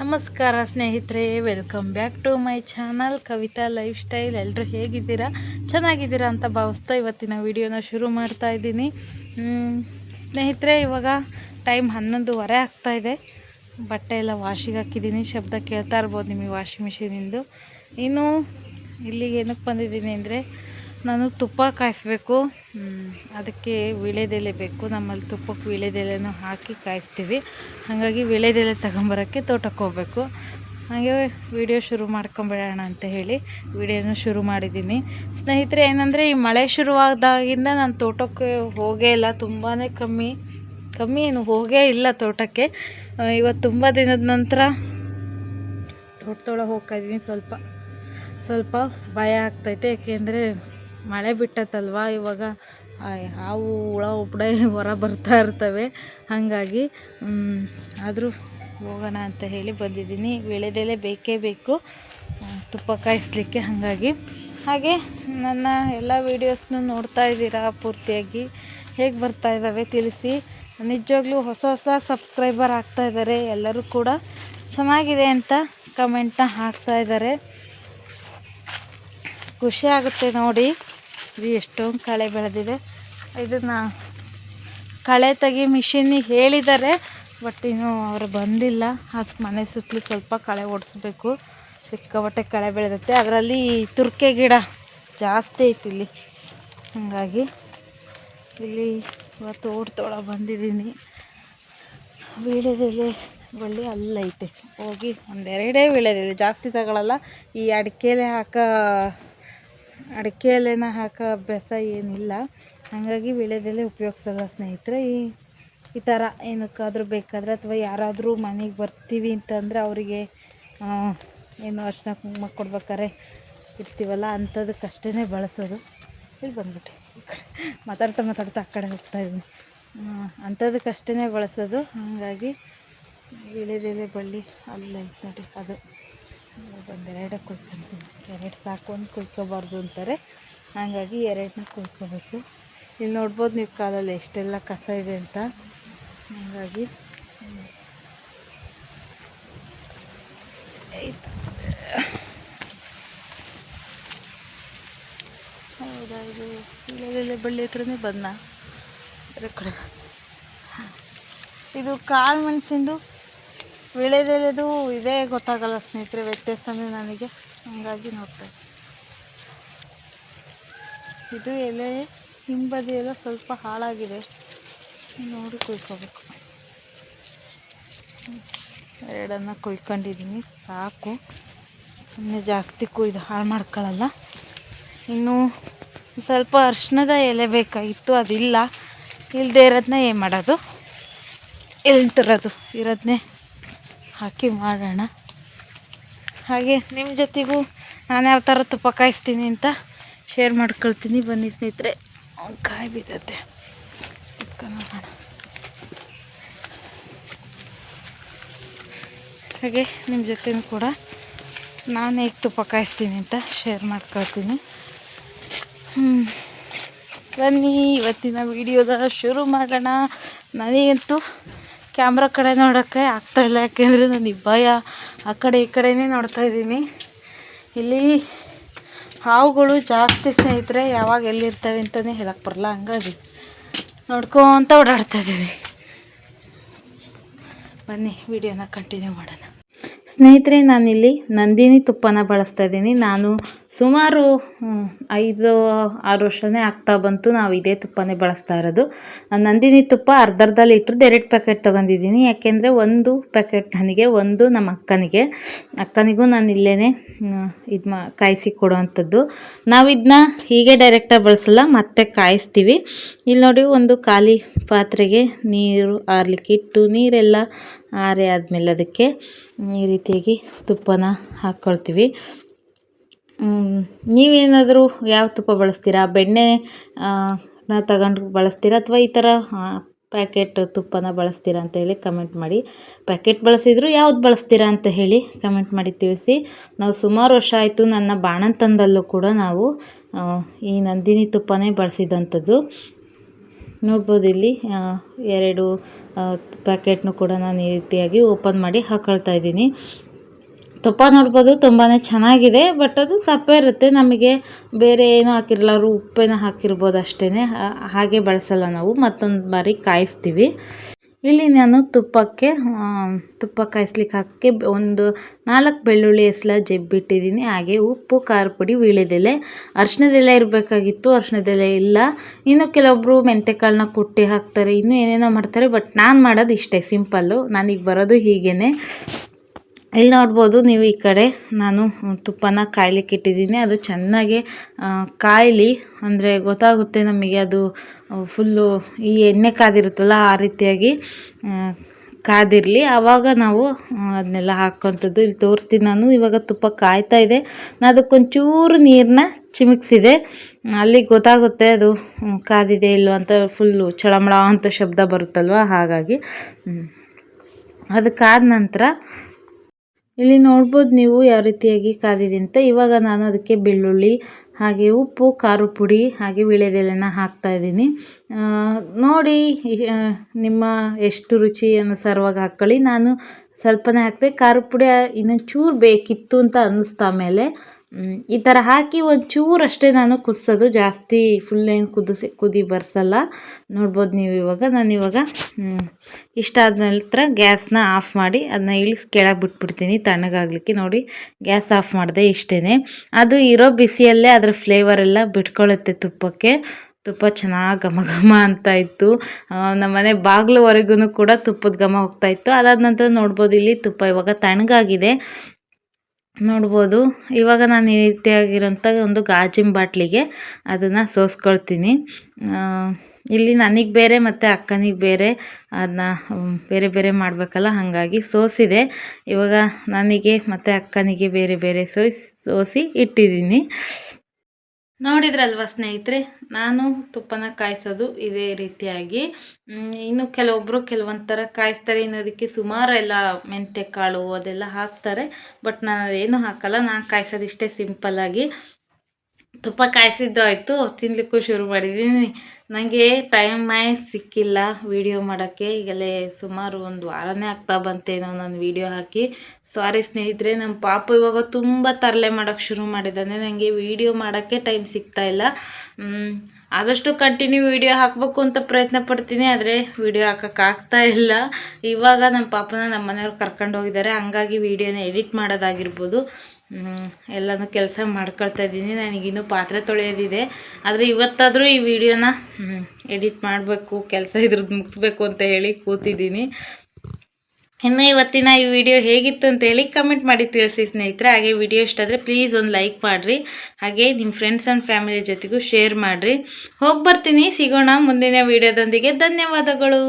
ನಮಸ್ಕಾರ ಸ್ನೇಹಿತರೆ welcome back to my channel Kavita lifestyle ಎಲ್ಲರೂ ಹೇಗಿದ್ದೀರಾ? ಚೆನ್ನಾಗಿದ್ದೀರಾ ಅಂತ ಭಾವಿಸ್ತಾ ಇವತ್ತಿನ ವಿಡಿಯೋನ ಶುರು ಮಾಡ್ತಾ ಇದ್ದೀನಿ. ಸ್ನೇಹಿತರೆ, ಇವಾಗ ಟೈಮ್ ಹನ್ನೊಂದುವರೆ ಆಗ್ತಾಯಿದೆ ಬಟ್ಟೆ ಎಲ್ಲ ವಾಶಿಗೆ ಹಾಕಿದ್ದೀನಿ. ಶಬ್ದ ಕೇಳ್ತಾ ಇರ್ಬೋದು ನಿಮಗೆ ವಾಷಿಂಗ್ ಮಿಷಿನಿಂದು ಇನ್ನು ಇಲ್ಲಿಗೆ ಏನಕ್ಕೆ ಬಂದಿದ್ದೀನಿ ಅಂದರೆ ನಾನು ತುಪ್ಪ ಕಾಯಿಸ್ಬೇಕು. ಅದಕ್ಕೆ ವೀಳ್ಯದೆಲೆ ಬೇಕು. ನಮ್ಮಲ್ಲಿ ತುಪ್ಪಕ್ಕೆ ವೀಳ್ಯದೆಲೆನೂ ಹಾಕಿ ಕಾಯಿಸ್ತೀವಿ. ಹಾಗಾಗಿ ವೀಳ್ಯದೆಲೆ ತಗೊಂಬರೋಕ್ಕೆ ತೋಟಕ್ಕೆ ಹೋಗ್ಬೇಕು. ಹಾಗೆ ವಿಡಿಯೋ ಶುರು ಮಾಡ್ಕೊಂಬಿಡೋಣ ಅಂತ ಹೇಳಿ ವಿಡಿಯೋನು ಶುರು ಮಾಡಿದ್ದೀನಿ. ಸ್ನೇಹಿತರೆ, ಏನಂದರೆ ಈ ಮಳೆ ಶುರುವಾದಾಗಿಂದ ನಾನು ತೋಟಕ್ಕೆ ಹೋಗೇ ಇಲ್ಲ. ತುಂಬಾ ಕಮ್ಮಿ ಕಮ್ಮಿ ಏನು ಹೋಗೇ ಇಲ್ಲ ತೋಟಕ್ಕೆ. ಇವತ್ತು ತುಂಬ ದಿನದ ನಂತರ ತೋಟದೊಳಗೆ ಇದ್ದೀನಿ. ಸ್ವಲ್ಪ ಸ್ವಲ್ಪ ಭಯ ಆಗ್ತೈತೆ. ಏಕೆಂದರೆ ಮಳೆ ಬಿಟ್ಟತ್ತಲ್ವ? ಇವಾಗ ಹಾವು, ಹುಳ ಉಪ್ಡೆ ಹೊರ ಬರ್ತಾ ಇರ್ತವೆ. ಹಾಗಾಗಿ ಆದರೂ ಹೋಗೋಣ ಅಂತ ಹೇಳಿ ಬಂದಿದ್ದೀನಿ. ಬೆಳೆದೆಲೆ ಬೇಕೇ ಬೇಕು. ತುಪ್ಪ ಕಾಯಿಸ್ಲಿಕ್ಕೆ ಹಾಗಾಗಿ. ಹಾಗೆ ನನ್ನ ಎಲ್ಲ ವೀಡಿಯೋಸ್ನು ನೋಡ್ತಾ ಇದ್ದೀರಾ ಪೂರ್ತಿಯಾಗಿ? ಹೇಗೆ ಬರ್ತಾ ಇದ್ದಾವೆ ತಿಳಿಸಿ. ನಿಜವಾಗ್ಲೂ ಹೊಸ ಹೊಸ ಸಬ್ಸ್ಕ್ರೈಬರ್ ಆಗ್ತಾ ಇದ್ದಾರೆ. ಎಲ್ಲರೂ ಕೂಡ ಚೆನ್ನಾಗಿದೆ ಅಂತ ಕಮೆಂಟ್ನ ಹಾಕ್ತಾ ಇದ್ದಾರೆ. ಖುಷಿ ಆಗುತ್ತೆ ನೋಡಿ. ಇದು ಎಷ್ಟೊಂದು ಕಳೆ ಬೆಳೆದಿದೆ. ಇದನ್ನು ಕಳೆ ತೆಗಿ ಮಿಷಿನಿಗೆ ಹೇಳಿದ್ದಾರೆ, ಬಟ್ ಇನ್ನೂ ಅವರು ಬಂದಿಲ್ಲ. ಆ ಮನೆ ಸುತ್ತಲೂ ಸ್ವಲ್ಪ ಕಳೆ ಓಡಿಸ್ಬೇಕು ಸಿಕ್ಕಾಪಟ್ಟೆ ಕಳೆ ಬೆಳೆದತ್ತೆ ಅದರಲ್ಲಿ ತುರ್ಕೆ ಗಿಡ ಜಾಸ್ತಿ ಐತಿ ಇಲ್ಲಿ. ಹಾಗಾಗಿ ಇಲ್ಲಿ ಇವತ್ತು ಓಡ್ತೋಳ ಬಂದಿದ್ದೀನಿ. ವೀಳ್ಯದೆಲೆ ಬಳ್ಳಿ ಅಲ್ಲೈತೆ ಹೋಗಿ ಒಂದೆರಡೇ ವೀಳ್ಯದೆಲೆ ಜಾಸ್ತಿ ತಗೊಳ್ಳಲ್ಲ ಈ ಅಡಿಕೆಲೆ ಹಾಕೋ ಅಡಿಕೆ ಎಲೆನ ಹಾಕೋ ಅಭ್ಯಾಸ ಏನಿಲ್ಲ. ಹಾಗಾಗಿ ವೀಳ್ಯದೆಲೆ ಉಪಯೋಗಿಸಲ್ಲ ಸ್ನೇಹಿತರೆ. ಈ ಈ ಥರ ಏನಕ್ಕಾದರೂ ಬೇಕಾದರೆ ಅಥವಾ ಯಾರಾದರೂ ಮನೆಗೆ ಬರ್ತೀವಿ ಅಂತಂದರೆ ಅವರಿಗೆ ಏನು ಅರ್ಶಿನ ಕುಂಕುಮ ಕೊಡ್ಬೇಕಾರೆ ಇರ್ತೀವಲ್ಲ ಅಂಥದಕ್ಕಷ್ಟೇ ಬಳಸೋದು. ಇಲ್ಲಿ ಬಂದ್ಬಿಟ್ಟೆ ಈ ಕಡೆ ಮಾತಾಡ್ತಾ ಮಾತಾಡ್ತಾ ಆ ಕಡೆ ಹೋಗ್ತಾ ಇದ್ದೀನಿ. ಅಂಥದಕ್ಕಷ್ಟೇ ಬಳಸೋದು. ಹಾಗಾಗಿ ವೀಳ್ಯದೆಲೆ ಬಳ್ಳಿ ಅಲ್ಲೇ ನೋಡಿ ಅದು. ಒಂದೆರಡೇ ಕುಯ್ಕೊತೀನಿ. ಎರಡು ಸಾಕು ಒಂದು ಕುಯ್ಕೋಬಾರ್ದು ಅಂತಾರೆ. ಹಾಗಾಗಿ ಎರಡನ್ನ ಕುಯ್ಕೋಬೇಕು. ಇಲ್ಲಿ ನೋಡ್ಬೋದು ನೀವು ಕಾಲಲ್ಲಿ ಎಷ್ಟೆಲ್ಲ ಕಸ ಇದೆ ಅಂತ. ಹಾಗಾಗಿ. ಹೌದಾ, ಇದು ಇಲ್ಲೆಲ್ಲ ಬಳ್ಳಿ ಹತ್ರನೇ ಬಂದ. ಇದು ಕಾಳು ಮೆಣಸಿಂದು ವೀಳ್ಯದೆಲೆದು ಇದೇ ಗೊತ್ತಾಗಲ್ಲ ಸ್ನೇಹಿತರೆ, ವ್ಯತ್ಯಾಸನೇ ನನಗೆ. ಹಂಗಾಗಿ ನೋಡ್ತಾ ಇದು ಎಲೆ ಹಿಂಬದಿ ಎಲ್ಲ ಸ್ವಲ್ಪ ಹಾಳಾಗಿದೆ. ನೋಡಿ ಕುಯ್ಕೋಬೇಕು. ಎರಡನ್ನು ಕುಯ್ಕೊಂಡಿದ್ದೀನಿ, ಸಾಕು. ಸುಮ್ಮನೆ ಜಾಸ್ತಿ ಕುಯ್ದು ಹಾಳು ಮಾಡ್ಕೊಳ್ಳಲ್ಲ ಇನ್ನು ಸ್ವಲ್ಪ ಅರ್ಶಿಣದ ಎಲೆ ಬೇಕಾಗಿತ್ತು, ಅದಿಲ್ಲ. ಇಲ್ಲದೆ ಇರೋದನ್ನ ಏನು ಮಾಡೋದು? ಎಲ್ಲಿ ತರೋದು ಇರೋದನ್ನೇ ಹಾಕಿ ಮಾಡೋಣ. ಹಾಗೆ ನಿಮ್ಮ ಜೊತೆಗೂ ನಾನು ಯಾವ ಥರ ತುಪ್ಪ ಕಾಯಿಸ್ತೀನಿ ಅಂತ ಶೇರ್ ಮಾಡ್ಕೊಳ್ತೀನಿ. ಬನ್ನಿ ಸ್ನೇಹಿತರೆ. ಕಾಯಿ ಬಿದ್ದತೆ ಹಾಗೆ ನಿಮ್ಮ ಜೊತೆನೂ ಕೂಡ ನಾನು ಹೇಗೆ ತುಪ್ಪ ಕಾಯಿಸ್ತೀನಿ ಅಂತ ಶೇರ್ ಮಾಡ್ಕೊಳ್ತೀನಿ. ಬನ್ನಿ. ಇವತ್ತಿನ ವೀಡಿಯೋದ ಶುರು ಮಾಡೋಣ. ನನಗಂತೂ ಕ್ಯಾಮ್ರಾ ಕಡೆ ನೋಡೋಕ್ಕೆ ಆಗ್ತಾಯಿಲ್ಲ ಯಾಕೆಂದರೆ ನನಗೆ ಭಯ ಆ ಕಡೆ ಈ ಕಡೆನೇ ನೋಡ್ತಾ ಇದ್ದೀನಿ. ಇಲ್ಲಿ ಹಾವುಗಳು ಜಾಸ್ತಿ ಸ್ನೇಹಿತರೆ, ಯಾವಾಗ ಎಲ್ಲಿರ್ತವೆ ಅಂತಲೇ ಹೇಳಕ್ಕೆ ಬರಲ್ಲ. ಹಂಗಾಗಿ ನೋಡ್ಕೊತ ಓಡಾಡ್ತಾ ಇದ್ದೀವಿ ಬನ್ನಿ, ವಿಡಿಯೋನ ಕಂಟಿನ್ಯೂ ಮಾಡೋಣ. ಸ್ನೇಹಿತರೆ, ನಾನಿಲ್ಲಿ ನಂದಿನಿ ತುಪ್ಪನ ಬಳಸ್ತಾ ಇದ್ದೀನಿ. ನಾನು ಸುಮಾರು ಐದು, ಆರು ವರ್ಷನೇ ಆಗ್ತಾ ಬಂತು ನಾವು ಇದೇ ತುಪ್ಪನೇ ಬಳಸ್ತಾ ಇರೋದು. ನಂದಿನಿ ತುಪ್ಪ ಅರ್ಧ ಅರ್ಧ ಲೀಟ್ರದ್ದು ಎರಡು ಪ್ಯಾಕೆಟ್ ತೊಗೊಂಡಿದ್ದೀನಿ. ಯಾಕೆಂದರೆ ಒಂದು ಪ್ಯಾಕೆಟ್ ನನಗೆ, ಒಂದು ನಮ್ಮ ಅಕ್ಕನಿಗೆ. ಅಕ್ಕನಿಗೂ ನಾನು ಇಲ್ಲೇ ಇದು ಮಾ, ಕಾಯಿಸಿ ಕೊಡುವಂಥದ್ದು. ನಾವು ಇದನ್ನ ಹೀಗೆ ಡೈರೆಕ್ಟಾಗಿ ಬಳಸಲ್ಲ, ಮತ್ತೆ ಕಾಯಿಸ್ತೀವಿ. ಇಲ್ಲಿ ನೋಡಿ, ಒಂದು ಖಾಲಿ ಪಾತ್ರೆಗೆ ನೀರು ಆರ್ಲಿಕ್ಕೆ ಇಟ್ಟು, ನೀರೆಲ್ಲ ಆರೆ ಆದಮೇಲೆ ಅದಕ್ಕೆ ಈ ರೀತಿಯಾಗಿ ತುಪ್ಪನ ಹಾಕ್ಕೊಳ್ತೀವಿ ನೀವೇನಾದರೂ ಯಾವ ತುಪ್ಪ ಬಳಸ್ತೀರಾ? ಬೆಣ್ಣೆ ನ ತಗೊಂಡು ಬಳಸ್ತೀರಾ? ಅಥವಾ ಈ ಥರ ಪ್ಯಾಕೆಟ್ ತುಪ್ಪನ ಬಳಸ್ತೀರಾ ಅಂತ ಹೇಳಿ ಕಮೆಂಟ್ ಮಾಡಿ. ಪ್ಯಾಕೆಟ್ ಬಳಸಿದ್ರು ಯಾವ್ದು ಬಳಸ್ತೀರಾ ಅಂತ ಹೇಳಿ ಕಮೆಂಟ್ ಮಾಡಿ ತಿಳಿಸಿ. ನಾವು ಸುಮಾರು ವರ್ಷ ಆಯಿತು ನನ್ನ ಬಾಣಂತನದಲ್ಲೂ ಕೂಡ ನಾವು ಈ ನಂದಿನಿ ತುಪ್ಪನೇ ಬಳಸಿದಂಥದ್ದು. ನೋಡ್ಬೋದು ಇಲ್ಲಿ ಎರಡು ಪ್ಯಾಕೆಟ್ನು ಕೂಡ ನಾನು ಈ ರೀತಿಯಾಗಿ ಓಪನ್ ಮಾಡಿ ಹಾಕೊಳ್ತಾ ಇದ್ದೀನಿ. ತುಪ್ಪ ನೋಡ್ಬೋದು ತುಂಬಾ ಚೆನ್ನಾಗಿದೆ ಬಟ್ ಅದು ಸಪ್ಪೆ ಇರುತ್ತೆ. ನಮಗೆ ಬೇರೆ ಏನೂ ಹಾಕಿರಲ್ಲ ಅವರು ಉಪ್ಪೇನ ಹಾಕಿರ್ಬೋದು ಅಷ್ಟೇ ಹಾಗೆ ಬಳಸಲ್ಲ ನಾವು, ಮತ್ತೊಂದು ಬಾರಿ ಕಾಯಿಸ್ತೀವಿ. ಇಲ್ಲಿ ನಾನು ತುಪ್ಪಕ್ಕೆ ತುಪ್ಪ ಕಾಯಿಸ್ಲಿಕ್ಕೆ ಹಾಕಿ ಒಂದು ನಾಲ್ಕು ಬೆಳ್ಳುಳ್ಳಿ ಎಸ್ಲ ಜಬ್ಬಿಟ್ಟಿದ್ದೀನಿ. ಹಾಗೆ ಉಪ್ಪು, ಖಾರ ಪುಡಿ ವೀಳ್ಯದೆಲೆ ಅರ್ಶಿಣದೆಲೆ ಇರಬೇಕಾಗಿತ್ತು, ಅರ್ಶಿಣದೆಲೆ ಇಲ್ಲ. ಇನ್ನು ಕೆಲವೊಬ್ಬರು ಮೆಂತೆಕಾಳನ್ನ ಕುಟ್ಟಿ ಹಾಕ್ತಾರೆ, ಇನ್ನೂ ಏನೇನೋ ಮಾಡ್ತಾರೆ ಬಟ್ ನಾನು ಮಾಡೋದು ಇಷ್ಟೇ, ಸಿಂಪಲ್ಲು. ನನಗೆ ಬರೋದು ಹೀಗೇ ಇಲ್ಲಿ ನೋಡ್ಬೋದು ನೀವು ಈ ಕಡೆ ನಾನು ತುಪ್ಪನ ಕಾಯ್ಲಿಕ್ಕೆ ಇಟ್ಟಿದ್ದೀನಿ. ಅದು ಚೆನ್ನಾಗಿ ಕಾಯಲಿ, ಅಂದರೆ ಗೊತ್ತಾಗುತ್ತೆ ನಮಗೆ ಅದು ಫುಲ್ಲು ಈ ಎಣ್ಣೆ ಕಾದಿರುತ್ತಲ್ಲ ಆ ರೀತಿಯಾಗಿ ಕಾದಿರಲಿ. ಆವಾಗ ನಾವು ಅದನ್ನೆಲ್ಲ ಹಾಕೋಂಥದ್ದು ಇಲ್ಲಿ ತೋರಿಸ್ತೀನಿ ನಾನು. ಇವಾಗ ತುಪ್ಪ ಕಾಯ್ತಾ ಇದೆ. ನಾನು ಅದಕ್ಕೊಂಚೂರು ನೀರನ್ನ ಚಿಮುಕ್ಸಿದೆ. ಅಲ್ಲಿ ಗೊತ್ತಾಗುತ್ತೆ ಅದು ಕಾದಿದೆ ಇಲ್ಲೋ ಅಂತ ಫುಲ್ಲು ಚಳಮಳ ಅಂತ ಶಬ್ದ ಬರುತ್ತಲ್ವ? ಹಾಗಾಗಿ. ಅದು ಕಾದ ನಂತರ ಇಲ್ಲಿ ನೋಡ್ಬೋದು ನೀವು ಯಾವ ರೀತಿಯಾಗಿ ಕಾದಿದೆ ಅಂತ. ಇವಾಗ ನಾನು ಅದಕ್ಕೆ ಬೆಳ್ಳುಳ್ಳಿ ಹಾಗೆ ಉಪ್ಪು ಖಾರ ಪುಡಿ ಹಾಗೆ ವೀಳ್ಯದೆಲೆನ ಹಾಕ್ತಾ ಇದ್ದೀನಿ. ನೋಡಿ ನಿಮ್ಮ ಎಷ್ಟು ರುಚಿ ಅನುಸಾರವಾಗಿ ಹಾಕ್ಕೊಳ್ಳಿ ನಾನು ಸ್ವಲ್ಪನೇ ಹಾಕಿದೆ ಖಾರ ಪುಡಿ ಇನ್ನೊಂಚೂರು ಬೇಕಿತ್ತು ಅಂತ ಅನ್ನಿಸ್ತಾ ಆಮೇಲೆ ಮ್, ಈ ಥರ ಹಾಕಿ ಒಂದು ಚೂರು ಅಷ್ಟೇ ನಾನು ಕುದಿಸೋದು. ಜಾಸ್ತಿ ಫುಲ್ ಏನು ಕುದಿಸಿ, ಕುದಿ ಬರ್ಸಲ್ಲ. ನೋಡ್ಬೋದು ನೀವು ಇವಾಗ. ನಾನು ಇವಾಗ ಇಷ್ಟ ಆದ ನಂತರ ಗ್ಯಾಸ್ನ ಆಫ್ ಮಾಡಿ ಅದನ್ನ ಇಳಿಸಿ, ಕೆಳಗೆ ಬಿಟ್ಬಿಡ್ತೀನಿ ತಣ್ಣಗಾಗಲಿಕ್ಕೆ. ನೋಡಿ, ಗ್ಯಾಸ್ ಆಫ್ ಮಾಡಿದೆ ಇಷ್ಟೇ ಅದು ಇರೋ ಬಿಸಿಯಲ್ಲೇ ಅದರ ಫ್ಲೇವರ್ ಎಲ್ಲ ಬಿಟ್ಕೊಳ್ಳುತ್ತೆ ತುಪ್ಪಕ್ಕೆ. ತುಪ್ಪ ಚೆನ್ನಾಗಿ ಘಮ ಘಮ ಅಂತ ಇತ್ತು. ನಮ್ಮ ಮನೆ ಬಾಗಿಲುವರೆಗೂ ಕೂಡ ತುಪ್ಪದ ಘಮ ಹೋಗ್ತಾ ಇತ್ತು. ಅದಾದ ನಂತರ ನೋಡ್ಬೋದು ಇಲ್ಲಿ ತುಪ್ಪ ಇವಾಗ ತಣ್ಣಗಾಗಿದೆ. ನೋಡ್ಬೋದು. ಇವಾಗ ನಾನು ಈ ರೀತಿಯಾಗಿರೋಂಥ ಒಂದು ಗಾಜಿನ ಬಾಟ್ಲಿಗೆ ಅದನ್ನು ಸೋಸ್ಕೊಳ್ತೀನಿ. ಇಲ್ಲಿ ನನಗೆ ಬೇರೆ ಮತ್ತು ಅಕ್ಕನಿಗೆ ಬೇರೆ ಅದನ್ನ ಬೇರೆ ಬೇರೆ ಮಾಡಬೇಕಲ್ಲ, ಹಾಗಾಗಿ ಸೋಸಿದೆ. ಇವಾಗ ನನಗೆ ಮತ್ತು ಅಕ್ಕನಿಗೆ ಬೇರೆ ಬೇರೆ ಸೋಸಿ ಸೋಸಿ ಇಟ್ಟಿದ್ದೀನಿ. ನೋಡಿದ್ರಲ್ವ ಸ್ನೇಹಿತರೆ, ನಾನು ತುಪ್ಪನ ಕಾಯಿಸೋದು ಇದೇ ರೀತಿಯಾಗಿ. ಇನ್ನು ಕೆಲವೊಬ್ಬರು ಕೆಲವೊಂದು ಥರ ಕಾಯಿಸ್ತಾರೆ. ಇನ್ನು ಅದಕ್ಕೆ ಸುಮಾರು ಎಲ್ಲ ಮೆಂತ್ಯ ಕಾಳು ಅದೆಲ್ಲ ಹಾಕ್ತಾರೆ. ಬಟ್ ನಾನು ಅದೇನು ಹಾಕಲ್ಲ. ನಾನು ಕಾಯಿಸೋದು ಇಷ್ಟೇ ಸಿಂಪಲ್ಲಾಗಿ ತುಪ್ಪ ಕಾಯಿಸಿದ್ದು ಆಯಿತು. ತಿನ್ನಲಿಕ್ಕೂ ಶುರು ಮಾಡಿದ್ದೀನಿ. ನನಗೆ ಟೈಮೇ ಸಿಕ್ಕಿಲ್ಲ ವಿಡಿಯೋ ಮಾಡೋಕ್ಕೆ. ಈಗಲೇ ಸುಮಾರು ಒಂದು ವಾರನೇ ಆಗ್ತಾ ಬಂತೇನೋ ನಾನು ವಿಡಿಯೋ ಹಾಕಿ. ಸಾರಿ ಸ್ನೇಹಿತರೆ ನಮ್ಮ ಪಾಪು ಇವಾಗ ತುಂಬ ತರಲೆ ಮಾಡೋಕ್ಕೆ ಶುರು ಮಾಡಿದ್ದಾನೆ. ನನಗೆ ವಿಡಿಯೋ ಮಾಡೋಕ್ಕೆ ಟೈಮ್ ಸಿಗ್ತಾ ಇಲ್ಲ. ಆದಷ್ಟು ಕಂಟಿನ್ಯೂ ವಿಡಿಯೋ ಹಾಕಬೇಕು ಅಂತ ಪ್ರಯತ್ನ ಪಡ್ತೀನಿ, ಆದರೆ ವಿಡಿಯೋ ಹಾಕೋಕ್ಕಾಗ್ತಾ ಇಲ್ಲ. ಇವಾಗ ನಮ್ಮ ಪಾಪನ ನಮ್ಮ ಮನೆಯವ್ರು ಕರ್ಕೊಂಡು ಹೋಗಿದ್ದಾರೆ. ಹಂಗಾಗಿ ವೀಡಿಯೋನ ಎಡಿಟ್ ಮಾಡೋದಾಗಿರ್ಬೋದು. ಎಲ್ಲನೂ ಕೆಲಸ ಮಾಡ್ಕೊಳ್ತಾ ಇದ್ದೀನಿ. ನನಗಿನ್ನೂ ಪಾತ್ರೆ ತೊಳೆಯೋದಿದೆ. ಆದರೆ ಇವತ್ತಾದರೂ ಈ ವಿಡಿಯೋನ ಎಡಿಟ್ ಮಾಡಬೇಕು, ಕೆಲಸ ಇದ್ರದ್ದು ಮುಗಿಸ್ಬೇಕು ಅಂತ ಹೇಳಿ ಕೂತಿದ್ದೀನಿ. ಇನ್ನು ಇವತ್ತಿನ ಈ ವಿಡಿಯೋ ಹೇಗಿತ್ತು ಅಂತ ಹೇಳಿ ಕಮೆಂಟ್ ಮಾಡಿ ತಿಳಿಸಿ ಸ್ನೇಹಿತರೆ. ಹಾಗೆ ವಿಡಿಯೋ ಇಷ್ಟ ಆದರೆ ಪ್ಲೀಸ್ ಒಂದು ಲೈಕ್ ಮಾಡಿರಿ. ಹಾಗೆ ನಿಮ್ಮ ಫ್ರೆಂಡ್ಸ್ ಆ್ಯಂಡ್ ಫ್ಯಾಮಿಲಿ ಜೊತೆಗೂ ಶೇರ್ ಮಾಡಿರಿ. ಹೋಗಿ ಬರ್ತೀನಿ. ಸಿಗೋಣ ಮುಂದಿನ ವಿಡಿಯೋದೊಂದಿಗೆ. ಧನ್ಯವಾದಗಳು.